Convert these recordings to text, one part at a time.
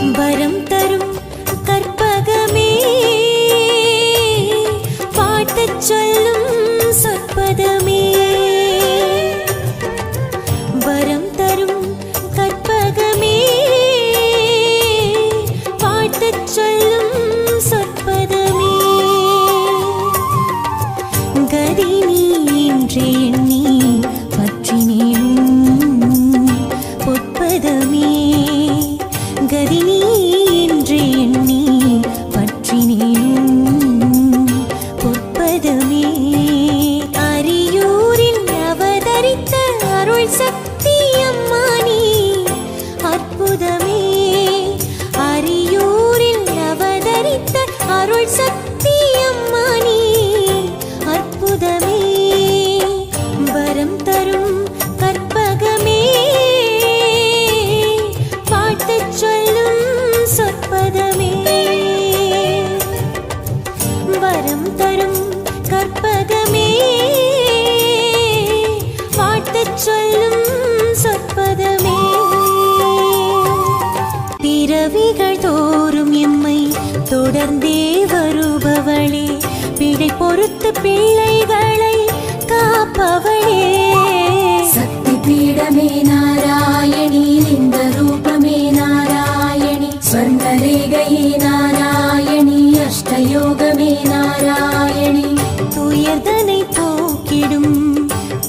வரம் தரும் கற்பகமே. பாட்டுச் சொல்லும் சொற்பதமே. வரம் தரும் கற்பகமே. பாட்டுச் சொல்லும் சொற்பதமே. கதி சொற்பதமே வரம் தரும் கற்பகமே. பாட்டுச் சொல்லும் சொற்பதமே. பிறவிகள் தோறும் எம்மை தொடர்ந்தே வருபவளே. பிழை பொறுத்து பிள்ளை நாராயணி அஷ்டயோகமே நாராயணி. துயர்தனை போக்கிடும்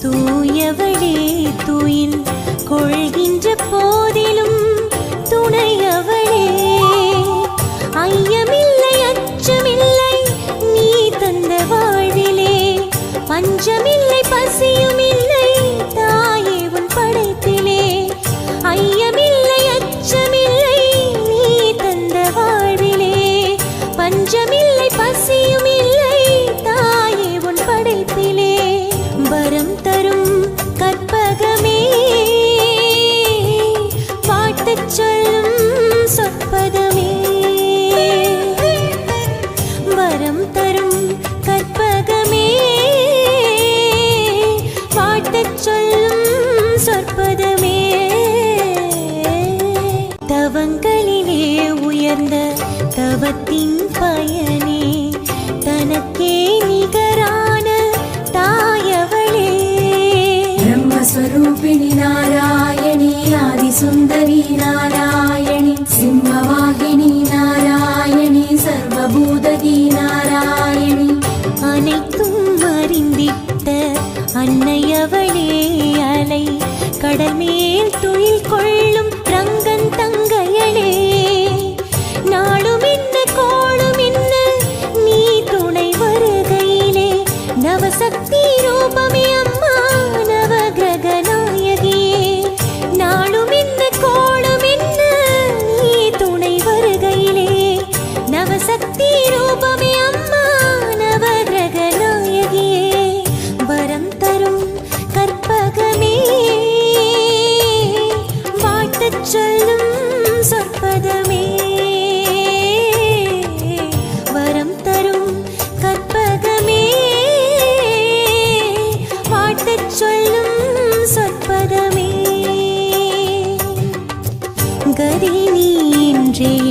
தூயவளே தூயில் கொள்கின்ற போதிலும் சொற்பதமே தவங்களிலே உயர்ந்த தவத்தின் பயனே. தனக்கே நிகரான தாயவளே. பிரம்மஸ்வரூபிணி நாராயணி ஆதிசுந்தரி நாராயணி சிம்மவாகினி நாராயணி சர்வபூதகி நாராயணி. அனைத்தும் அறிந்திட்ட அன்னையவளே கடமேல் தொழில் கொள்ளும் ரங்க பாடச் சொல்லும் சொற்பதமே. வரம் தரும் கற்பகமே. வாட்டச் சொல்லும் சொற்பதமே. கதினி என்றே